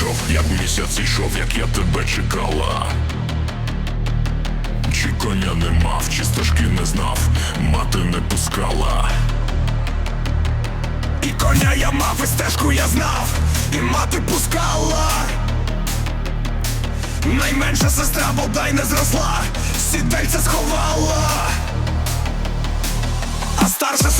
прийшов, як місяць ішов, як я тебе чекала. Чи коня не мав, чи стежки не знав, мати не пускала. І коня я мав, і стежку я знав, і мати пускала. Найменша сестра бодай не зросла, сідельце сховала. А старша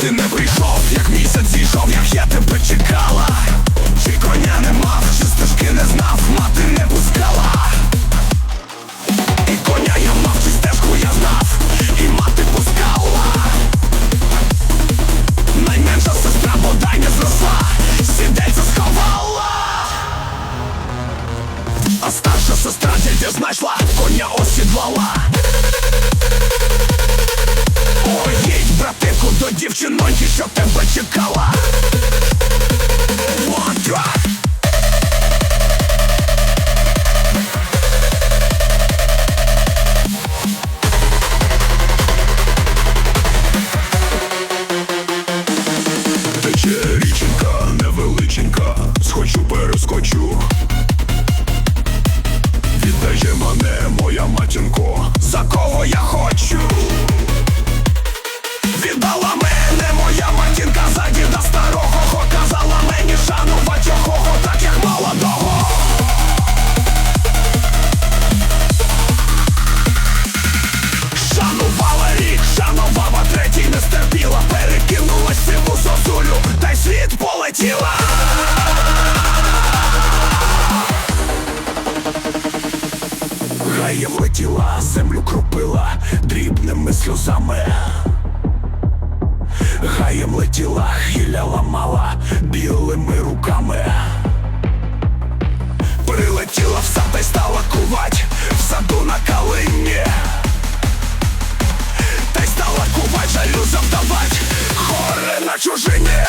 ти не прийшов, як місяць зійшов, як я тебе чекала. Чи коня не мав, чи стежки не знав, мати не пускала. І коня я мав, чи стежку я знав, і мати пускала. Найменша сестра бодай не зросла, сідельце сховала. А старша сестра тільки знайшла, коня осідлала краєм летіла, землю кропила дрібними сльозами, гаєм летіла, хіля ламала білими руками. Прилетіла в сад та й стала кувать в саду на калині. Та й стала кувать, жалю завдавать, горе на чужині.